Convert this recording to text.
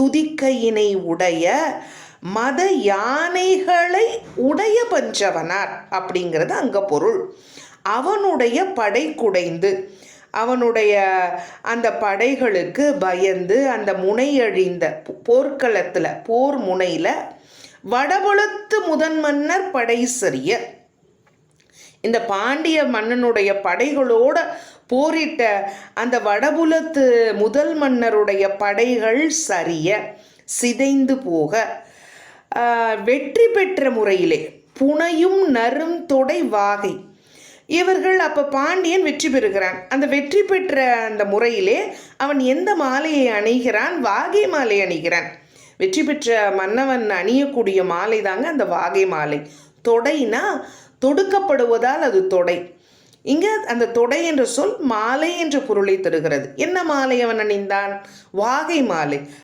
துதிக்கையினை உடைய மத யானைகளை உடைய பஞ்சவனார் அப்படிங்கிறது அங்கே பொருள். அவனுடைய படை குடைந்து அவனுடைய அந்த படைகளுக்கு பயந்து அந்த முனையழிந்த போர்க்களத்தில் போர் முனையில் வடபுலத்து முதன் மன்னர் படை சரிய இந்த பாண்டிய மன்னனுடைய படைகளோட போரிட்ட அந்த வடபுலத்து முதல் மன்னருடைய படைகள் சரிய சிதைந்து போக வெற்றி பெற்ற முறையிலே புனையும் நரும் தொடை வாகை. இவர்கள் அப்போ பாண்டியன் வெற்றி பெறுகிறான். அந்த வெற்றி பெற்ற அந்த முறையிலே அவன் எந்த மாலையை அணிகிறான்? வாகை மாலை அணிகிறான். வெற்றி பெற்ற மன்னவன் அணியக்கூடிய மாலை தாங்க அந்த வாகை மாலை. தொடைனா தொடுக்கப்படுவதால் அது தொடை. இங்கே அந்த தொடை என்ற சொல் மாலை என்ற பொருளை தருகிறது. என்ன மாலை அவன் அணிந்தான்? வாகை மாலை.